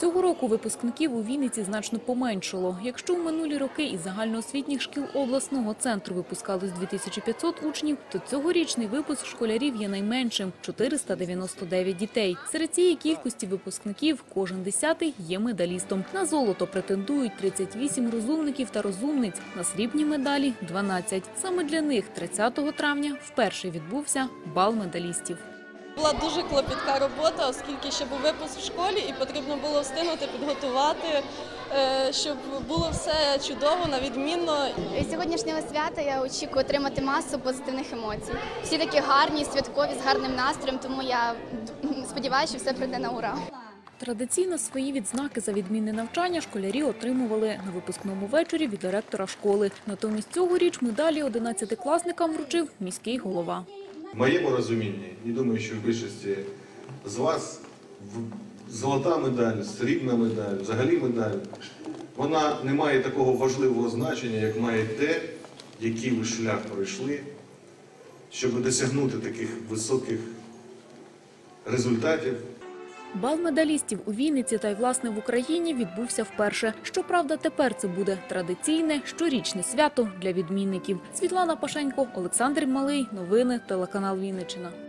Цього року випускників у Вінниці значно поменшало. Якщо у минулі роки із загальноосвітніх шкіл обласного центру випускалось 2500 учнів, то цьогорічний випуск школярів є найменшим – 499 дітей. Серед цієї кількості випускників кожен десятий є медалістом. На золото претендують 38 розумників та розумниць, на срібні медалі – 12. Саме для них 30 травня вперше відбувся бал медалістів. Була дуже клопітка робота, оскільки ще був випуск в школі і потрібно було встигнути підготувати, е, щоб було все чудово, на відмінно. Від сьогоднішнього свята я очікую отримати масу позитивних емоцій. Всі такі гарні, святкові, з гарним настроєм, тому я сподіваюся, що все прийде на ура. Традиційно свої відзнаки за відмінне навчання школярі отримували на випускному вечорі від директора школи. Натомість цьогоріч медалі 11-класникам вручив міський голова. В моєму розумінні, і думаю, що в більшості з вас золота медаль, срібна медаль, взагалі медаль, вона не має такого важливого значення, як має те, який ви шлях пройшли, щоб досягнути таких високих результатів. Бал медалістів у Вінниці та й власне в Україні відбувся вперше. Щоправда, тепер це буде традиційне щорічне свято для відмінників. Світлана Пашенько, Олександр Малий. Новини телеканал Вінниччина.